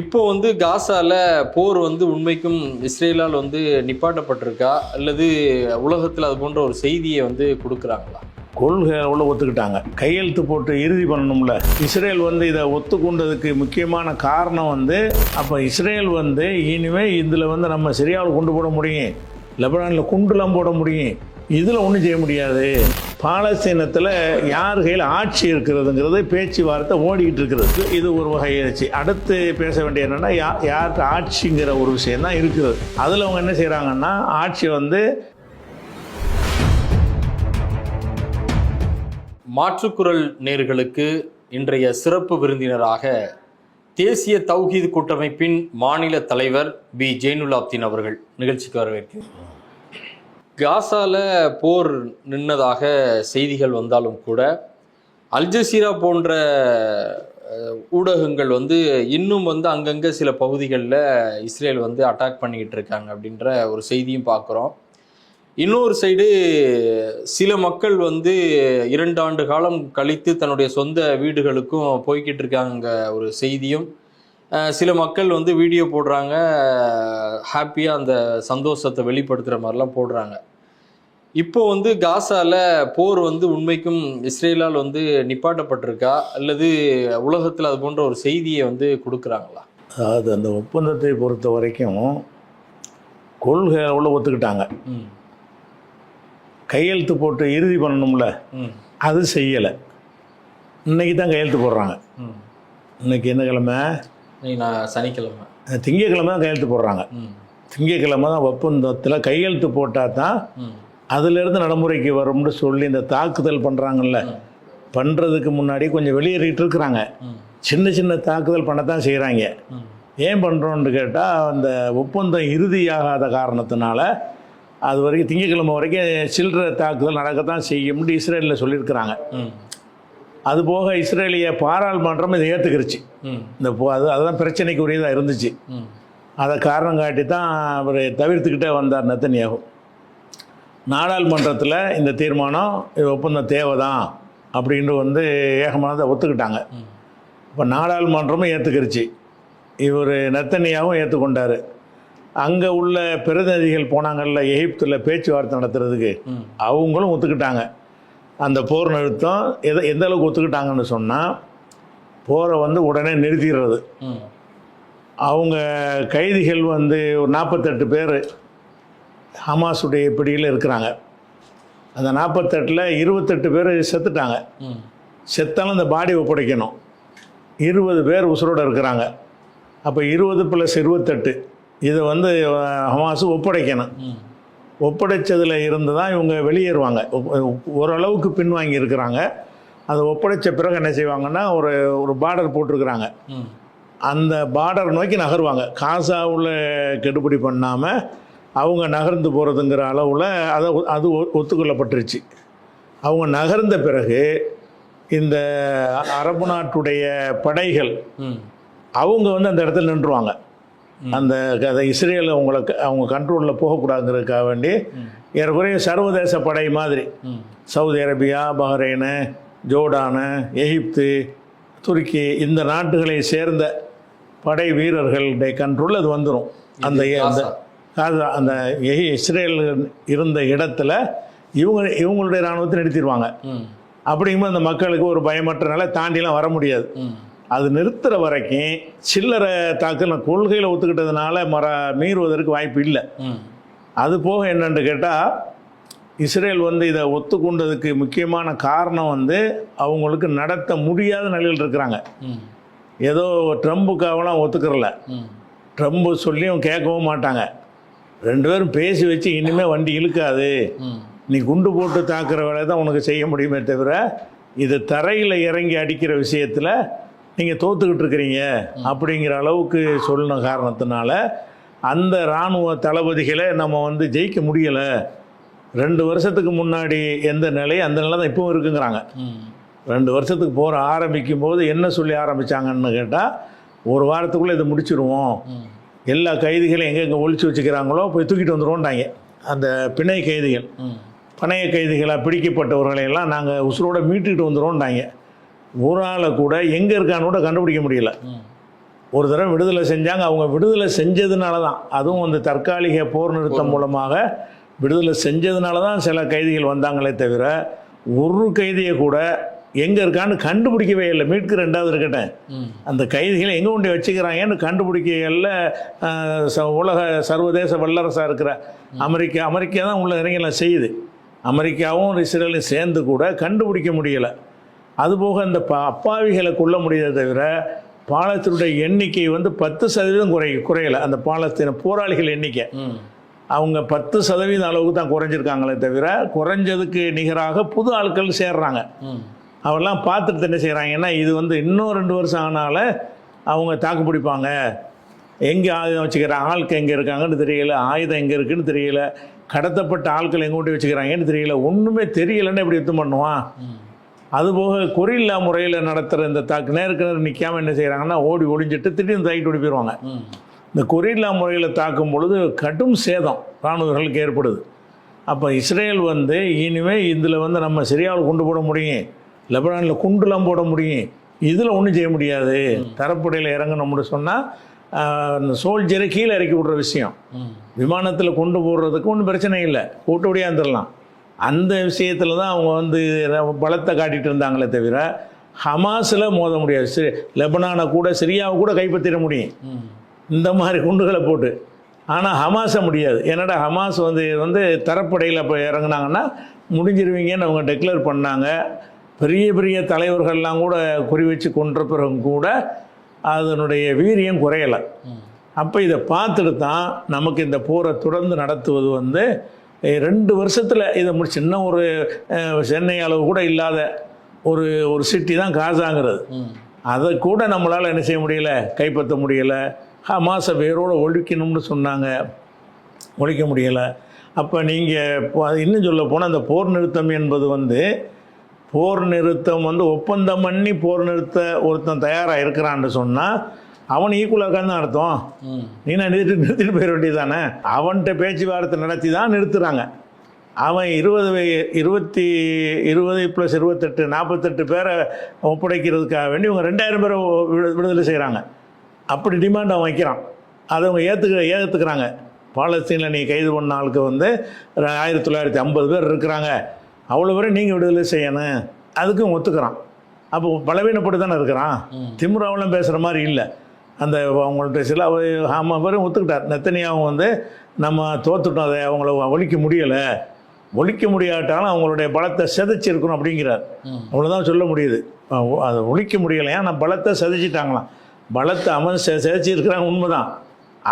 இப்போ வந்து காசால போர் வந்து உண்மைக்கும் இஸ்ரேலால் வந்து நிப்பாட்டப்பட்டிருக்கா? அல்லது உலகத்தில் அது போன்ற ஒரு செய்தியை வந்து கொடுக்குறாங்களா? கொள்கை உள்ள ஒத்துக்கிட்டாங்க? கையெழுத்து போட்டு இறுதி பண்ணணும்ல. இஸ்ரேல் வந்து இதை ஒத்துக்கொண்டதுக்கு முக்கியமான காரணம் வந்து அப்போ இஸ்ரேல் வந்து இனிமே இதில் வந்து நம்ம சிரியாவில் கொண்டு போட முடியும். லெபனானில் குண்டுலாம் போட முடியும். இதில் ஒன்றும் செய்ய முடியாது. பாலஸ்தீனத்தில் யார் கையில் ஆட்சி இருக்கிறதுங்கிறது பேச்சுவார்த்தை ஓடிக்கிட்டு இருக்கிறது இது ஒரு வகையாச்சு அடுத்து பேச வேண்டிய என்னென்னா யா யாருக்கு ஆட்சிங்கிற ஒரு விஷயம் தான் இருக்குது. அதில் அவங்க என்ன செய்கிறாங்கன்னா ஆட்சி வந்து மாற்றுக்குரல் நேர்களுக்கு இன்றைய சிறப்பு விருந்தினராக தேசிய தௌஹீது கூட்டமைப்பின் மாநில தலைவர் பி. ஜெயினுலாப்தீன் அவர்கள் நிகழ்ச்சிக்கு வரவேற்கிறேன் காசால போர் நின்னதாக செய்திகள் வந்தாலும் கூட அல்ஜசீரா போன்ற ஊடகங்கள் வந்து இன்னும் வந்து அங்கங்கே சில பகுதிகளில் இஸ்ரேல் வந்து அட்டாக் பண்ணிக்கிட்டு இருக்காங்க அப்படின்ற ஒரு செய்தியும் பார்க்குறோம். இன்னொரு சைடு சில மக்கள் வந்து இரண்டு ஆண்டு காலம் கழித்து தன்னுடைய சொந்த வீடுகளுக்கும் போய்கிட்டு இருக்காங்க ஒரு செய்தியும். சில மக்கள் வந்து வீடியோ போடுறாங்க ஹாப்பியாக அந்த சந்தோஷத்தை வெளிப்படுத்துகிற மாதிரிலாம் போடுறாங்க. இப்போ வந்து காசால போர் வந்து உண்மைக்கும் இஸ்ரேலால் வந்து நிப்பாட்டப்பட்டிருக்கா? அல்லது உலகத்தில் அது போன்ற ஒரு செய்தியை வந்து கொடுக்குறாங்களா? அதாவது அந்த ஒப்பந்தத்தை பொறுத்த வரைக்கும் கொள்கை உள்ள ஒத்துக்கிட்டாங்க. ம். கையெழுத்து போட்டு இறுதி பண்ணணும்ல. ம். அது செய்யலை. இன்னைக்கு தான் கையெழுத்து போடுறாங்க. ம். இன்னைக்கு என்ன கிழமை? நான் சனிக்கிழமை. திங்கக்கிழமை தான் கையெழுத்து போடுறாங்க. திங்கக்கிழமை தான் ஒப்பந்தத்தில் கையெழுத்து போட்டால் தான் அதிலிருந்து நடைமுறைக்கு வரும்னு சொல்லி இந்த தாக்குதல் பண்ணுறாங்கல்ல. பண்ணுறதுக்கு முன்னாடி கொஞ்சம் வெளியேறிட்டு இருக்கிறாங்க. சின்ன சின்ன தாக்குதல் பண்ணத்தான் செய்கிறாங்க ஏன் பண்ணுறோன்னு கேட்டால் அந்த ஒப்பந்தம் இறுதியாகாத காரணத்தினால அது வரைக்கும் திங்கக்கிழமை வரைக்கும் சில்லற தாக்குதல் நடக்கத்தான் செய்யும்னு இஸ்ரேலில் சொல்லியிருக்கிறாங்க. அது போக இஸ்ரேலிய பாராளுமன்றம் இதை ஏற்றுக்கிருச்சு இந்த போ- அது அதுதான் பிரச்சனைக்கு உரியதாக இருந்துச்சு அதை காரணம் காட்டி தான் அவர் தவிர்த்துக்கிட்டே வந்தார் நெத்தன்யாகு. நாடாளுமன்றத்தில் இந்த தீர்மானம் இது ஒப்பந்தம் தேவை தான் அப்படின்ட்டு வந்து ஏகமானதை ஒத்துக்கிட்டாங்க. இப்போ நாடாளுமன்றமும் ஏற்றுக்கிருச்சு இவர் நெத்தனியாவும் ஏற்றுக்கொண்டார் அங்கே உள்ள பிரதிநிதிகள் போனாங்கல்ல எகிப்தில் பேச்சுவார்த்தை நடத்துறதுக்கு. அவங்களும் ஒத்துக்கிட்டாங்க. அந்த போர் நிறுத்தம் எதை எந்த அளவுக்கு ஒத்துக்கிட்டாங்கன்னு சொன்னால் போரை வந்து உடனே நிறுத்திடுறது. அவங்க கைதிகள் வந்து ஒரு நாற்பத்தெட்டு பேர் ஹமாஸுடைய பிடியில் இருக்கிறாங்க. அந்த நாற்பத்தெட்டில் இருபத்தெட்டு பேர் செத்துட்டாங்க. செத்தாலும் அந்த பாடி ஒப்படைக்கணும். இருபது பேர் உசுரோடு இருக்கிறாங்க. அப்போ இருபது ப்ளஸ் இருபத்தெட்டு இதை வந்து ஹமாஸு ஒப்படைக்கணும். ஒப்படைச்சதில் இருந்து தான் இவங்க வெளியேறுவாங்க. ஓரளவுக்கு பின்வாங்கி இருக்கிறாங்க. அதை ஒப்படைச்ச பிறகு என்ன செய்வாங்கன்னா ஒரு ஒரு பார்டர் போட்டிருக்கிறாங்க. அந்த பார்டர் நோக்கி நகருவாங்க. காசாவில் கெடுபிடி பண்ணாமல் அவங்க நகர்ந்து போகிறதுங்கிற அளவில் அதை அது ஒ- ஒத்துக்கொள்ளப்பட்டுருச்சு. அவங்க நகர்ந்த பிறகு இந்த அரபு நாட்டுடைய படைகள் அவங்க வந்து அந்த இடத்துல நின்றுவாங்க அந்த அந்த இஸ்ரேல் அவங்கள க- அவங்க கண்ட்ரோலில் போகக்கூடாதுங்கிறதுக்காக வேண்டி ஏறக்குறைய சர்வதேச படை மாதிரி. Saudi Arabia Bahrain Jordan Egypt துருக்கி இந்த நாட்டுகளை சேர்ந்த படை வீரர்களுடைய கண்ட்ரோல் அது வந்துடும் அந்த அந்த அந்த இஸ்ரேல் இருந்த இடத்துல இவங்க இவங்களுடைய இராணுவத்தை நிறுத்திடுவாங்க அப்படிங்கும்போது அந்த மக்களுக்கு ஒரு பயமற்ற நிலை தாண்டிலாம் வர முடியாது. அது நிறுத்துற வரைக்கும் சில்லறை தாக்குதல் கொள்கையில் ஒத்துக்கிட்டதுனால மற மீறுவதற்கு வாய்ப்பு இல்லை. அது போக என்னன்னு கேட்டால் இஸ்ரேல் வந்து இதை ஒத்துக்கொண்டதுக்கு முக்கியமான காரணம் வந்து அவங்களுக்கு நடத்த முடியாத நிலையில் இருக்கிறாங்க. ஏதோ ட்ரம்புக்காகலாம் ஒத்துக்கிறல. ட்ரம்பு சொல்லியும் கேட்கவும் மாட்டாங்க. ரெண்டு பேரும் பேசி வச்சு இனிமேல் வண்டி இழுக்காது. நீ குண்டு போட்டு தாக்குற வேலை தான் உனக்கு செய்ய முடியுமே தவிர இது தரையில் இறங்கி அடிக்கிற விஷயத்தில் நீங்கள் தோத்துக்கிட்டு இருக்கிறீங்க அப்படிங்கிற அளவுக்கு சொன்ன காரணத்தினால அந்த இராணுவ தளபதிகளை நம்ம வந்து ஜெயிக்க முடியலை. ரெண்டு வருஷத்துக்கு முன்னாடி எந்த நிலை அந்த நிலை தான் இப்பவும் இருக்குங்கிறாங்க. ரெண்டு வருஷத்துக்கு போகிற ஆரம்பிக்கும் போது என்ன சொல்லி ஆரம்பித்தாங்கன்னு கேட்டால் ஒரு வாரத்துக்குள்ளே இதை முடிச்சிருவோம். எல்லா கைதிகளையும் எங்கெங்கே ஒழிச்சு வச்சுக்கிறாங்களோ போய் தூக்கிட்டு வந்துருவோன்ட்டாங்க அந்த பிணை கைதிகள். பணைய கைதிகளாக பிடிக்கப்பட்டவர்களை எல்லாம் நாங்கள் உசுரோட மீட்டுக்கிட்டு வந்துடுவோம்ட்டாங்க ஒரு ஆளை கூட எங்கே இருக்கான்னு கூட கண்டுபிடிக்க முடியல. ஒரு தடவை விடுதலை செஞ்சாங்க. அவங்க விடுதலை செஞ்சதுனால தான் அதுவும் அந்த தற்காலிக போர் நிறுத்தம் மூலமாக விடுதலை செஞ்சதுனால தான் சில கைதிகள் வந்தாங்களே தவிர ஒரு கைதியை கூட எங்கே இருக்கான்னு கண்டுபிடிக்கவே இல்லை. மீட்கு ரெண்டாவது இருக்கட்டும். ம். அந்த கைதிகளை எங்கே கொண்டு வச்சுக்கிறாங்கன்னு கண்டுபிடிக்கல உலக சர்வதேச வல்லரசாக இருக்கிற அமெரிக்கா அமெரிக்கா தான் உள்ள இறங்கலாம் செய்யுது. அமெரிக்காவும் இஸ்ரேலும் சேர்ந்து கூட கண்டுபிடிக்க முடியலை. அதுபோக இந்த ப அப்பாவிகளை கொல்ல முடியதை தவிர பாலத்தினுடைய எண்ணிக்கை வந்து பத்து சதவீதம் குறை குறையலை. அந்த பாலஸ்தீன போராளிகள் எண்ணிக்கை. அவங்க பத்து சதவீதம் அளவுக்கு தான் குறைஞ்சிருக்காங்களே தவிர குறைஞ்சதுக்கு நிகராக புது ஆட்கள் சேர்றாங்க. அவெல்லாம் பார்த்துட்டு என்ன செய்கிறாங்கன்னா இது வந்து இன்னும் ரெண்டு வருஷம் ஆனால அவங்க தாக்கு பிடிப்பாங்க. எங்கே ஆயுதம் வச்சுக்கிறாங்க ஆட்கள் எங்கே இருக்காங்கன்னு தெரியல ஆயுதம் எங்கே இருக்குன்னு தெரியல கடத்தப்பட்ட ஆட்கள் எங்கே கொண்டு வச்சுக்கிறாங்கன்னு தெரியல. ஒன்றுமே தெரியலன்னு எப்படி யுத்தம் பண்ணுவான்? அதுபோக கொரில்லா முறையில் நடத்துகிற இந்த தாக்கு நேருக்கு நேர் நிற்காம என்ன செய்கிறாங்கன்னா ஓடி ஒளிஞ்சிட்டு திடீர்னு தாக்கிட்டு ஓடி போயிடுவாங்க இந்த கொரில்லா முறையில் தாக்கும் பொழுது கடும் சேதம் இராணுவர்களுக்கு ஏற்படுது. அப்போ இஸ்ரேல் வந்து இனிமே இதில் வந்து நம்ம சிரியாவில் கொண்டு போட முடியும். லெபனானில் குண்டுலாம் போட முடியும். இதில் ஒன்றும் செய்ய முடியாது. தரப்படையில் இறங்கணும்னு சொன்னால் அந்த சோல்ஜரை கீழே இறக்கி விடுற விஷயம். விமானத்தில் கொண்டு போடுறதுக்கு ஒன்றும் பிரச்சனை இல்லை. கூட்டு ஒடியாந்துடலாம் அந்த விஷயத்தில் தான் அவங்க வந்து பலத்தை காட்டிட்டு இருந்தாங்களே தவிர ஹமாஸில் மோத முடியாது. சிரி லெபனானை கூட சிரியாவை கூட கைப்பற்றிட முடியும். இந்த மாதிரி குண்டுகளை போட்டு. ஆனால் ஹமாஸை முடியாது. என்னடா ஹமாஸ் வந்து வந்து தரப்படையில் இப்போ இறங்குனாங்கன்னா முடிஞ்சிருவீங்கன்னு அவங்க டெக்ளேர் பண்ணாங்க. பெரிய பெரிய தலைவர்கள்லாம் கூட குறி வச்சு கொன்ற பிறகும் கூட அதனுடைய வீரியம் குறையலை. அப்போ இதை பார்த்துட்டு தான் நமக்கு இந்த போரை தொடர்ந்து நடத்துவது வந்து ரெண்டு வருஷத்தில் இதை முடி சின்ன ஒரு சென்னை அளவு கூட இல்லாத ஒரு ஒரு சிட்டி தான் காசாங்கிறது. அதை கூட நம்மளால் என்ன செய்ய முடியல? கைப்பற்ற முடியலை. ஹமாஸை வேரோடு ஒழிக்கணும்னு சொன்னாங்க. ஒழிக்க முடியலை. அப்போ நீங்கள் இன்னும் சொல்ல போனால் அந்த போர் நிறுத்தம் என்பது வந்து போர் நிறுத்தம் வந்து ஒப்பந்தம் பண்ணி போர் நிறுத்த ஒருத்தன் தயாராக இருக்கிறான்னு சொன்னால் அவன் ஈக்குவலாக தான் அர்த்தம் நீ நான் நிறுத்தி நிறுத்திட்டு போயிட வேண்டியதானே அவன்கிட்ட பேச்சுவார்த்தை நடத்தி தான் நிறுத்துறாங்க. அவன் இருபது வய- இருபத்தி இருபது ப்ளஸ் இருபத்தெட்டு நாற்பத்தெட்டு பேரை ஒப்படைக்கிறதுக்காக வேண்டி இவங்க ரெண்டாயிரம் பேரை விடு- விடுதலை செய்கிறாங்க அப்படி டிமாண்ட் அவன் வைக்கிறான். அதை அவங்க ஏற்றுக்க ஏற்றுக்கிறாங்க பாலஸ்தீனில் நீ கைது பண்ண ஆளுக்கு வந்து ஆயிரத்தி தொள்ளாயிரத்தி ஐம்பது பேர் இருக்கிறாங்க. அவ்வளோ பேரை நீங்கள் விடுதலை செய்யணும். அதுக்கும் ஒத்துக்கிறான். அப்போ பலவீனப்பட்டு தானே இருக்கிறான். திமுறாவெல்லாம் பேசுகிற மாதிரி இல்லை. அந்த அவங்கள்ட்ட சில ஆமாம் பேரும் ஒத்துக்கிட்டார். நெத்தனியாவும் வந்து நம்ம தோத்துட்டோம் அதை அவங்கள ஒழிக்க முடியலை. ஒழிக்க முடியாட்டாலும் அவங்களுடைய பலத்தை செதைச்சிருக்கணும் அப்படிங்கிறார். அவ்வளோதான் சொல்ல முடியுது. அதை ஒழிக்க முடியலையா? நான் பலத்தை செதைச்சிட்டாங்களாம். பலத்தை அவன் செ செதைச்சிருக்கிறான் உண்மைதான்.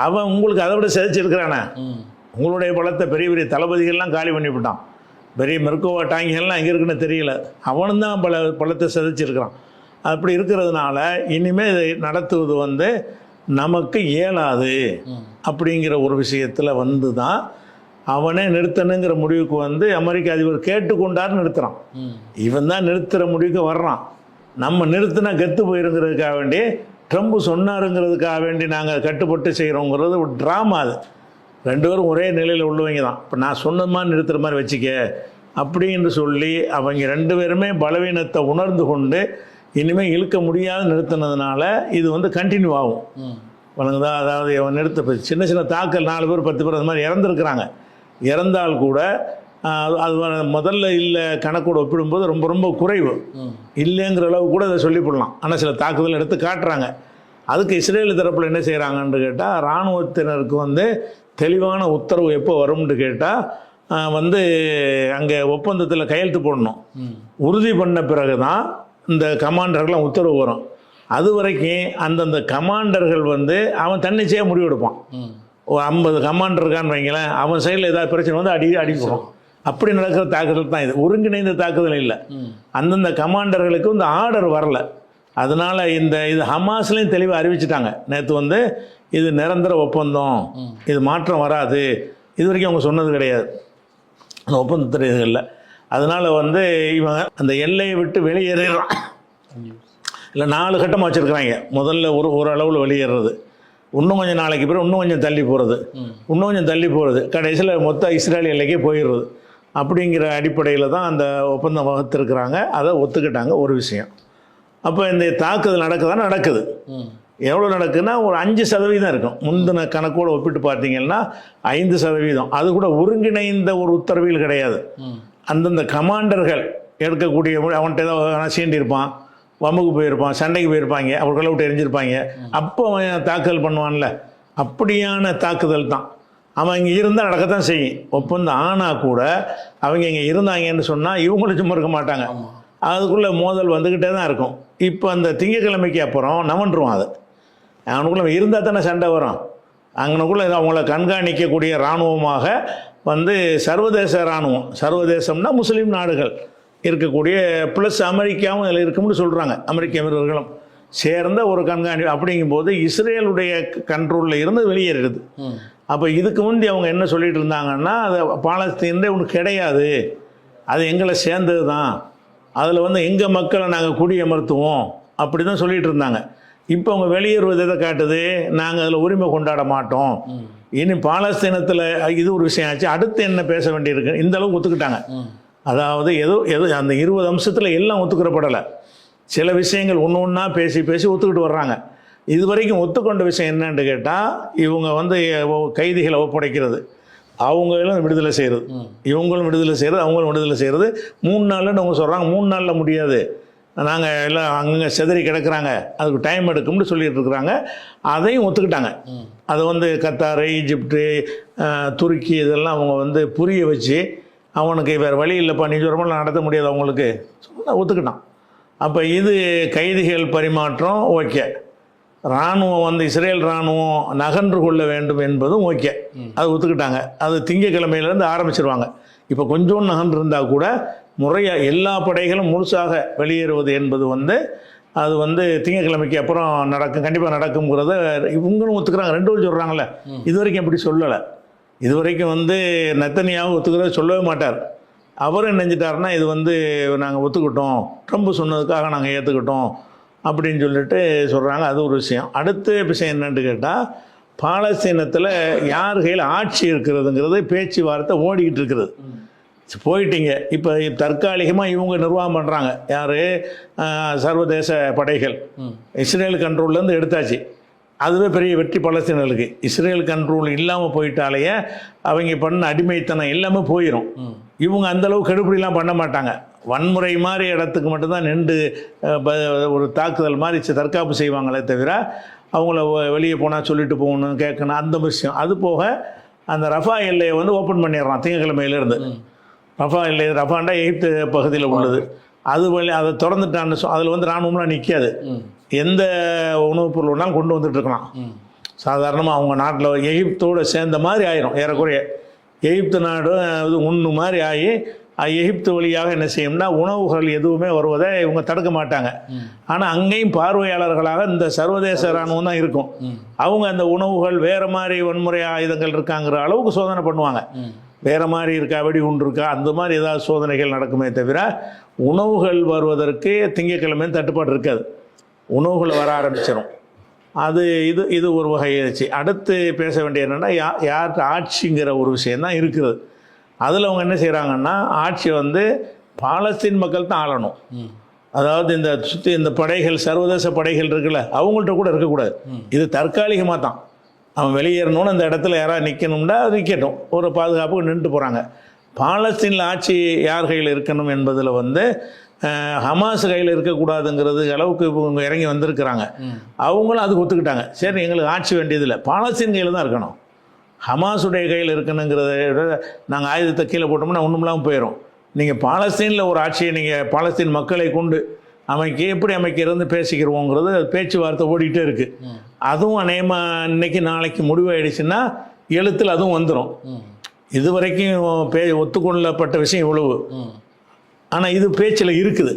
அவன் உங்களுக்கு அதை விட செதைச்சிருக்கிறானே. உங்களுடைய பலத்தை பெரிய பெரிய தளபதிகள்லாம் காலி பண்ணிவிட்டான் பெரிய மெருக்கோவா டாங்கிகள்லாம் எங்கே இருக்குன்னு தெரியல. அவனும் தான் பல பலத்தை செதைச்சிருக்கிறான். அப்படி இருக்கிறதுனால இனிமேல் இதை நடத்துவது வந்து நமக்கு இயலாது அப்படிங்கிற ஒரு விஷயத்தில் வந்து தான் அவனே நிறுத்தணுங்கிற முடிவுக்கு வந்து அமெரிக்க அதிபர் கேட்டுக்கொண்டார் நிறுத்துறான். ம். இவன் தான் நிறுத்துகிற முடிவுக்கு வர்றான். நம்ம நிறுத்தினா கெத்து போயிருங்கிறதுக்காக வேண்டி ட்ரம்ப் சொன்னாருங்கிறதுக்காக வேண்டி நாங்கள் கட்டுப்பட்டு செய்கிறோங்கிறது ஒரு ட்ராமா அது. ரெண்டு பேரும் ஒரே நிலையில் உள்ளவங்க தான். இப்போ நான் சொன்ன மாதிரி நிறுத்துகிற மாதிரி வச்சுக்க. அப்படின்னு சொல்லி அவங்க ரெண்டு பேருமே பலவீனத்தை உணர்ந்து கொண்டு இனிமேல் இழுக்க முடியாத நிறுத்தினதுனால இது வந்து கண்டினியூ ஆகும். வழங்குதா அதாவது நிறுத்த சின்ன சின்ன தாக்கல் நாலு பேர் பத்து பேர் அந்த மாதிரி இறந்துருக்குறாங்க. இறந்தால் கூட அது அது முதல்ல இல்லை கணக்கோடு ஒப்பிடும்போது ரொம்ப ரொம்ப குறைவு. இல்லைங்கிற அளவு கூட அதை சொல்லிவிடலாம். ஆனால் சில தாக்குதல் எடுத்து காட்டுறாங்க. அதுக்கு இஸ்ரேல் தரப்பில் என்ன செய்கிறாங்கன்னு கேட்டால் இராணுவத்தினருக்கு வந்து தெளிவான உத்தரவு எப்போ வரும்னு கேட்டால் வந்து அங்கே ஒப்பந்தத்தில் கையெழுத்து போடணும். உறுதி பண்ண பிறகு தான் இந்த கமாண்டர்கள்லாம் உத்தரவு வரும். அது வரைக்கும் அந்தந்த கமாண்டர்கள் வந்து அவன் தன்னிச்சையாக முடிவெடுப்பான் ஒரு ஐம்பது கமாண்டர் இருக்கான்னு வைங்களேன் அவன் சைடில் ஏதாவது பிரச்சனை வந்து அடி அடிக்கிறோம் அப்படி நடக்கிற தாக்குதல் தான் இது. ஒருங்கிணைந்த தாக்குதல் இல்லை. அந்தந்த கமாண்டர்களுக்கு இந்த ஆர்டர் வரல. அதனால இந்த இது ஹமாஸ்லையும் தெளிவாக அறிவிச்சிட்டாங்க. நேற்று வந்து இது நிரந்தர ஒப்பந்தம். இது மாற்றம் வராது. இது வரைக்கும் அவங்க சொன்னது கிடையாது. அந்த ஒப்பந்தத்தில் இல்லை. அதனால் வந்து இவன் அந்த எல்லையை விட்டு வெளியேறான் இல்லை நாலு கட்டமாக வச்சுருக்குறாங்க. முதல்ல ஒரு ஒரு அளவில் வெளியேறது இன்னும் கொஞ்சம் நாளைக்கு பிறகு இன்னும் கொஞ்சம் தள்ளி போகிறது இன்னும் கொஞ்சம் தள்ளி போகிறது கடைசியில் மொத்த இஸ்ரேல் எல்லைக்கே போயிடுறது. அப்படிங்கிற அடிப்படையில் தான் அந்த ஒப்பந்தம் வகுத்திருக்கிறாங்க. அதை ஒத்துக்கிட்டாங்க ஒரு விஷயம். அப்போ இந்த தாக்குதல் நடக்குதா? நடக்குது. எவ்வளோ நடக்குன்னா ஒரு அஞ்சு சதவீதம் இருக்கும். முந்தின கணக்கோடு ஒப்பிட்டு பார்த்தீங்கன்னா ஐந்து சதவீதம். அது கூட ஒருங்கிணைந்த ஒரு உத்தரவில் கிடையாது. அந்தந்த கமாண்டர்கள் எடுக்கக்கூடிய அவன்கிட்ட ஏதோ சீண்டிருப்பான் வம்புக்கு போயிருப்பான் சண்டைக்கு போயிருப்பாங்க அவர்களை விட்டு எரிஞ்சிருப்பாங்க. அப்போ அவன் தாக்குதல் பண்ணுவான்ல. அப்படியான தாக்குதல் தான். அவன் இங்கே இருந்தால் நடக்கத்தான் செய்யும். ஒப்பந்தம் ஆனால் கூட அவங்க இங்கே இருந்தாங்கன்னு சொன்னால் இவங்களும் சும்மா இருக்க மாட்டாங்க. அதுக்குள்ளே மோதல் வந்துக்கிட்டே தான் இருக்கும். இப்போ அந்த திங்கக்கிழமைக்கு அப்புறம் நவன்றுவான் அது. அவனுக்குள்ளே இருந்தால் தானே சண்டை வரும். அங்கனுக்குள்ளே அவங்கள கண்காணிக்கக்கூடிய இராணுவமாக வந்து சர்வதேச இராணுவம் சர்வதேசம்னா முஸ்லீம் நாடுகள் இருக்கக்கூடிய ப்ளஸ் அமெரிக்காவும் அதில் இருக்கும்னு சொல்கிறாங்க அமெரிக்க வீரர்களும். சேர்ந்த ஒரு கண்காணி அப்படிங்கும்போது இஸ்ரேலுடைய கண்ட்ரோலில் இருந்து வெளியேறிடுது ம். அப்போ இதுக்கு முந்தி அவங்க என்ன சொல்லிட்டு இருந்தாங்கன்னா அது பாலஸ்தீனே ஒன்று கிடையாது. அது எங்களை சேர்ந்தது தான் அதில் வந்து எங்கள் மக்களை நாங்கள் குடியமர்த்துவோம் அப்படி தான் சொல்லிட்டு இருந்தாங்க. இப்போ அவங்க வெளியேறுவது எதை காட்டுது? நாங்கள் அதில் உரிமை கொண்டாட மாட்டோம். இனி பாலஸ்தீனத்தில் இது ஒரு விஷயம் ஆச்சு. அடுத்து என்ன பேச வேண்டியிருக்கு? இந்த அளவுக்கு ஒத்துக்கிட்டாங்க. அதாவது ஏதோ ஏதோ அந்த இருபது அம்சத்தில் எல்லாம் ஒத்துக்கிறப்படலை. சில விஷயங்கள் ஒன்று ஒன்றா பேசி பேசி ஒத்துக்கிட்டு வர்றாங்க. இது வரைக்கும் ஒத்துக்கொண்ட விஷயம் என்னன்னு கேட்டால் இவங்க வந்து கைதிகளை ஒப்படைக்கிறது. அவங்களும் விடுதலை செய்கிறது இவங்களும் விடுதலை செய்கிறது அவங்களும் விடுதலை செய்கிறது மூணு நாள்னு அவங்க சொல்கிறாங்க மூணு நாளில் முடியாது. நாங்கள் எல்லாம் அங்கங்கே செதறி கிடக்குறாங்க. அதுக்கு டைம் எடுக்கும்னு சொல்லிட்டு இருக்கிறாங்க. அதையும் ஒத்துக்கிட்டாங்க. அதை வந்து கத்தார் ஈஜிப்டு துருக்கி இதெல்லாம் அவங்க வந்து புரிய வச்சு அவனுக்கு வேறு வழி இல்லைப்பா நீ சொல்கிறமெல்லாம் நடத்த முடியாது அவங்களுக்கு. ஒத்துக்கிட்டான். அப்போ இது கைதிகள் பரிமாற்றம் ஓகே. இராணுவம் வந்து இஸ்ரேல் இராணுவம் நகன்று கொள்ள வேண்டும் என்பதும் ஓகே. அது ஒத்துக்கிட்டாங்க. அது திங்கக்கிழமையிலேருந்து ஆரம்பிச்சிருவாங்க. இப்போ கொஞ்சம் நகன்று இருந்தால் கூட முறையாக எல்லா படைகளும் முழுசாக வெளியேறுவது என்பது வந்து அது வந்து திங்கக்கிழமைக்கு அப்புறம் நடக்கும் கண்டிப்பாக நடக்குங்கிறத இவங்களும் ஒத்துக்கிறாங்க. ரெண்டு பேரும் சொல்கிறாங்கல்ல இது வரைக்கும் அப்படி சொல்லலை. இது வரைக்கும் வந்து நத்தனியாவும் ஒத்துக்கிறத சொல்லவே மாட்டார். அவரும் என்ன செஞ்சிட்டாருன்னா இது வந்து நாங்கள் ஒத்துக்கிட்டோம். ட்ரம்ப் சொன்னதுக்காக நாங்கள் ஏற்றுக்கிட்டோம் அப்படின்னு சொல்லிட்டு சொல்கிறாங்க அது ஒரு விஷயம். அடுத்த விஷயம் என்னன்னு கேட்டால் பாலஸ்தீனத்தில் யார் கையில் ஆட்சி இருக்கிறதுங்கிறது பேச்சுவார்த்தை ஓடிக்கிட்டு இருக்குது. போயிட்டீங்க. இப்போ தற்காலிகமாக இவங்க நிர்வாகம் பண்ணுறாங்க யார்? சர்வதேச படைகள். இஸ்ரேல் கண்ட்ரோல்லேருந்து எடுத்தாச்சு. அதுவே பெரிய வெற்றி பலஸ்தீனர்களுக்கு. இஸ்ரேல் கண்ட்ரோல் இல்லாமல் போயிட்டாலேயே அவங்க பண்ண அடிமைத்தனம் எல்லாமே போயிடும் இவங்க அந்தளவு கெடுபிடிலாம் பண்ண மாட்டாங்க. வன்முறை மாதிரி இடத்துக்கு மட்டும்தான் நின்று ஒரு தாக்குதல் மாதிரி தற்காப்பு செய்வாங்களே தவிர அவங்கள வெளியே போனால் சொல்லிட்டு போகணும் கேட்கணும் அந்த விஷயம். அது போக அந்த ரஃபா எல்லையை வந்து ஓப்பன் பண்ணிடுறான் திங்கக்கிழமையிலேருந்து ரஃபா எல்லை ரஃபாண்டா எகிப்து பகுதியில் உள்ளது. அது வழி அதை திறந்துட்டான்னு சொ அதில் வந்து இராணுவம்லாம் நிற்காது எந்த உணவுப் பொருள் வேணாலும் கொண்டு வந்துட்டு இருக்கலாம். சாதாரணமாக அவங்க நாட்டில் எகிப்தோடு சேர்ந்த மாதிரி ஆயிரும் ஏறக்குறைய. எகிப்து நாடு இது ஒன்று மாதிரி ஆகி எகிப்து வழியாக என்ன செய்யும்னா உணவுகள் எதுவுமே வருவதை இவங்க தடுக்க மாட்டாங்க. ஆனால் அங்கேயும் பார்வையாளர்களாக இந்த சர்வதேச இராணுவம் தான் இருக்கும். அவங்க அந்த உணவுகள் வேறு மாதிரி வன்முறை ஆயுதங்கள் இருக்காங்கிற அளவுக்கு சோதனை பண்ணுவாங்க. வேறு மாதிரி இருக்கா வெடிகுண்டு இருக்கா அந்த மாதிரி ஏதாவது சோதனைகள் நடக்குமே தவிர உணவுகள் வருவதற்கு திங்கக்கிழமை தட்டுப்பாடு இருக்காது. உணவுகள் வர ஆரம்பிச்சிடும் அது இது இது ஒரு வகையாச்சு. அடுத்து பேச வேண்டிய என்னென்னா யா யார்கிட்ட ஆட்சிங்கிற ஒரு விஷயந்தான் இருக்குது. அதில் அவங்க என்ன செய்கிறாங்கன்னா ஆட்சி வந்து பாலஸ்தீன் மக்கள் தான் ஆளணும். அதாவது இந்த சுற்றி இந்த படைகள் சர்வதேச படைகள் இருக்குல்ல அவங்கள்ட்ட கூட இருக்கக்கூடாது. இது தற்காலிகமாக தான். அவன் வெளியேறணும்னு அந்த இடத்துல யாராவது நிற்கணும்னா நிற்கட்டும் ஒரு பாதுகாப்புக்கு நின்றுட்டு போகிறாங்க பாலஸ்தீனில் ஆட்சி யார் கையில் இருக்கணும் என்பதில் வந்து ஹமாஸ் கையில் இருக்கக்கூடாதுங்கிறது அளவுக்கு இவங்க இறங்கி வந்திருக்கிறாங்க. அவங்களும் அதுக்கு ஒத்துக்கிட்டாங்க. சரி எங்களுக்கு ஆட்சி வேண்டியதில்லை. பாலஸ்தீன் கையில் தான் இருக்கணும். ஹமாஸுடைய கையில் இருக்கணுங்கிறத விட நாங்கள் ஆயுதத்தை கீழே போட்டோம்னா ஒன்றும் இல்லாமல் போயிடும் நீங்கள் பாலஸ்தீனில் ஒரு ஆட்சியை நீங்கள் பாலஸ்தீன் மக்களை கொண்டு அமைக்க எப்படி அமைக்கிறது பேசிக்கிறோங்கிறது பேச்சுவார்த்தை ஓடிக்கிட்டே இருக்குது அதுவும் அநேகமாக இன்னைக்கு நாளைக்கு முடிவாயிடுச்சுன்னா எழுத்தில் அதுவும் வந்துடும் இது வரைக்கும் பே ஒத்துக்கொள்ளப்பட்ட விஷயம் இவ்வளவு. ஆனால் இது பேச்சில் இருக்குது.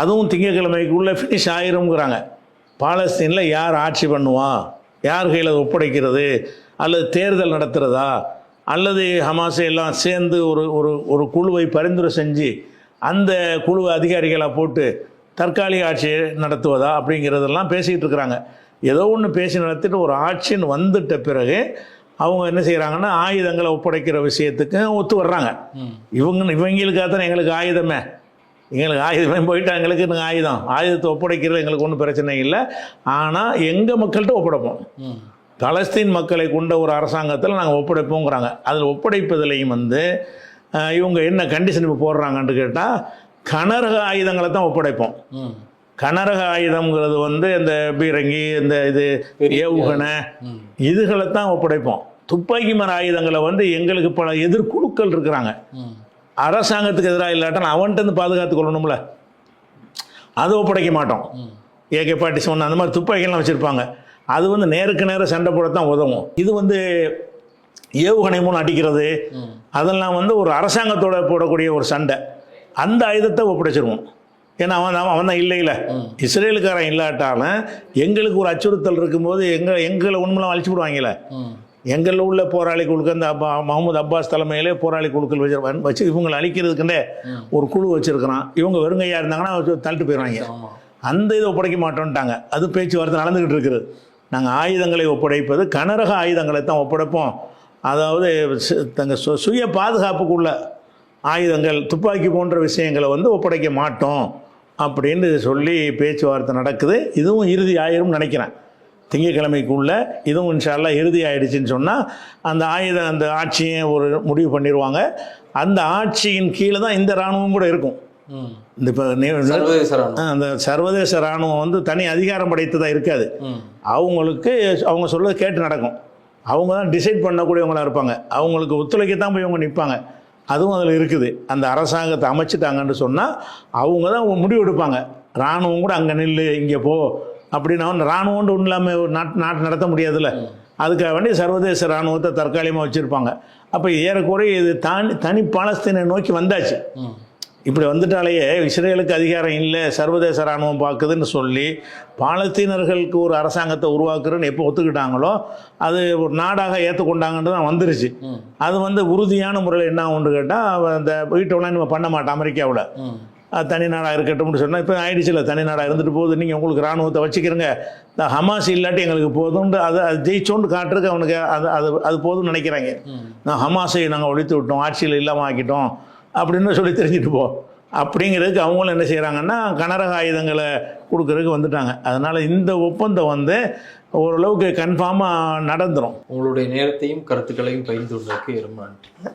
அதுவும் திங்கக்கிழமைக்குள்ளே ஃபினிஷ் ஆயிரும்ங்கிறாங்க. பாலஸ்தீனில் யார் ஆட்சி பண்ணுவா? யார் கையில் ஒப்படைக்கிறது? அல்லது தேர்தல் நடத்துகிறதா அல்லது ஹமாஸை எல்லாம் சேர்ந்து ஒரு ஒரு ஒரு குழுவை பரிந்துரை செஞ்சு அந்த குழு அதிகாரிகளாக போட்டு தற்காலிக ஆட்சியை நடத்துவதா அப்படிங்கிறதெல்லாம் பேசிக்கிட்டு இருக்கிறாங்க. ஏதோ ஒன்று பேசி நடத்திட்டு ஒரு ஆட்சின்னு வந்துட்ட பிறகு அவங்க என்ன செய்கிறாங்கன்னா ஆயுதங்களை ஒப்படைக்கிற விஷயத்துக்கு ஒத்து வர்றாங்க. இவங்க இவங்களுக்காக தானே எங்களுக்கு ஆயுதமே. எங்களுக்கு ஆயுதம் போயிட்டு எங்களுக்கு நாங்கள் ஆயுதம்? ஆயுதத்தை ஒப்படைக்கிறது எங்களுக்கு ஒன்றும் பிரச்சனை இல்லை. ஆனால் எங்கள் மக்கள்கிட்ட ஒப்படைப்போம். பலஸ்தீன் மக்களை கொண்ட ஒரு அரசாங்கத்தில் நாங்கள் ஒப்படைப்போங்கிறாங்க. அதில் ஒப்படைப்பதிலையும் வந்து இவங்க என்ன கண்டிஷன் இப்போ போடுறாங்கன்னு கேட்டால் கனரக ஆயுதங்களை தான் ஒப்படைப்போம் கனரக ஆயுதம்ங்கிறது வந்து இந்த பீரங்கி இந்த இது ஏவுகணை இதுகளை தான் ஒப்படைப்போம். துப்பாக்கி மர ஆயுதங்களை வந்து எங்களுக்கு பல எதிர்குழுக்கள் இருக்கிறாங்க. அரசாங்கத்துக்கு எதிராக இல்லாட்டா அவன்கிட்ட பாதுகாத்து கொள்ளணும்ல. அது ஒப்படைக்க மாட்டோம். ஏகே பாட்டி சொன்ன அந்த மாதிரி துப்பாக்கிலாம் வச்சுருப்பாங்க. அது வந்து நேருக்கு நேரம் சண்டை போடத்தான் உதவும். இது வந்து ஏவுகணை மூலம் அடிக்கிறது. அதெல்லாம் வந்து ஒரு அரசாங்கத்தோட போடக்கூடிய ஒரு சண்டை. அந்த ஆயுதத்தை ஒப்படைச்சிருவோம். ஏன்னா அவன் அவன் அவன் தான் இல்லை இல்லை. இஸ்ரேலுக்காரன் இல்லாட்டாலும் எங்களுக்கு ஒரு அச்சுறுத்தல் இருக்கும்போது எங்கள் எங்களை உண்மைலாம் அழிச்சு விடுவாங்கல்ல எங்களில் உள்ள போராளி குழுக்கள் இந்த அப்பா முகமது அப்பாஸ் தலைமையிலே போராளி குழுக்கள் வச்சு வச்சு இவங்களை அழிக்கிறதுக்குண்டே. ஒரு குழு வச்சிருக்கிறான். இவங்க வெறுங்கையாக இருந்தாங்கன்னா தள்ளிட்டு போயிடுவாங்க. அந்த இதை ஒப்படைக்க மாட்டோம்ட்டாங்க அது பேச்சுவார்த்தை நடந்துக்கிட்டு இருக்குது. நாங்கள் ஆயுதங்களை ஒப்படைப்பது கனரக ஆயுதங்களை தான் ஒப்படைப்போம். அதாவது சு- தங்க சு சுய பாதுகாப்புக்குள்ள ஆயுதங்கள் துப்பாக்கி போன்ற விஷயங்களை வந்து ஒப்படைக்க மாட்டோம் அப்படின்னு சொல்லி பேச்சுவார்த்தை நடக்குது. இதுவும் இறுதி ஆயிரும்னு நினைக்கிறேன். திங்கக்கிழமைக்குள்ள இதுவும் இன்ஷால்லா இறுதி ஆயிடுச்சுன்னு சொன்னால் அந்த ஆயுத அந்த ஆட்சியை ஒரு முடிவு பண்ணிடுவாங்க அந்த ஆட்சியின் கீழே தான் இந்த இராணுவம் கூட இருக்கும். இந்த இப்போ அந்த சர்வதேச இராணுவம் வந்து தனி அதிகாரம் படைத்ததாக இருக்காது. அவங்களுக்கு அவங்க சொல்றது கேட்டு நடக்கும். அவங்க தான் டிசைட் பண்ணக்கூடியவங்களா இருப்பாங்க. அவங்களுக்கு ஒத்துழைக்கத்தான் போய் அவங்க நிற்பாங்க அதுவும் அதில் இருக்குது. அந்த அரசாங்கத்தை அமைச்சிட்டாங்கன்னு சொன்னால் அவங்க தான் முடிவு எடுப்பாங்க. இராணுவம் கூட அங்கே நில்லு இங்கே போ. அப்படின்னா இராணுவம்னு ஒன்றும் இல்லாமல் நாட்டு நாட்டு நடத்த முடியாதுல்ல. அதுக்காக வேண்டி சர்வதேச இராணுவத்தை தற்காலிகமாக வச்சுருப்பாங்க. அப்போ ஏறக்குறைய இது தனி தனி பாலஸ்தீனை நோக்கி வந்தாச்சு. இப்படி வந்துட்டாலேயே இஸ்ரேலுக்கு அதிகாரம் இல்லை சர்வதேச இராணுவம் பார்க்குதுன்னு சொல்லி பாலஸ்தீனர்களுக்கு ஒரு அரசாங்கத்தை உருவாக்குறேன்னு எப்போ ஒத்துக்கிட்டாங்களோ அது ஒரு நாடாக ஏற்றுக்கொண்டாங்கன்னு தான் வந்துருச்சு. அது வந்து உறுதியான முறையில் என்ன ஒன்று கேட்டால் அந்த வீட்டோட நம்ம பண்ண மாட்டோம் அமெரிக்காவில் தனி நாடாக இருக்கட்டும்னு சொன்னால் இப்போ ஆயிடுச்சுல தனி நாடாக இருந்துட்டு போகுது. நீங்கள் உங்களுக்கு இராணுவத்தை வச்சுக்கிறங்க. இந்த ஹமாஸ் இல்லாட்டி எங்களுக்கு போதும்னு அதை அது ஜெயிச்சோண்டு காட்டுறதுக்கு அவனுக்கு அது அது அது போதும்னு நினைக்கிறாங்க. நான் ஹமாஸை நாங்கள் ஒழித்து விட்டோம் ஆட்சியில் இல்லாமல் ஆக்கிட்டோம். அப்படின்னு சொல்லி தெரிஞ்சுட்டு போ அப்படிங்கிறதுக்கு அவங்களும் என்ன செய்கிறாங்கன்னா கனரக ஆயுதங்களை கொடுக்கறதுக்கு வந்துட்டாங்க. அதனால் இந்த ஒப்பந்தம் வந்து ஓரளவுக்கு கன்ஃபார்மாக நடந்துரும். உங்களுடைய நேரத்தையும் கருத்துக்களையும் பகிர்ந்து கொண்டதற்கு ரொம்ப நன்றி.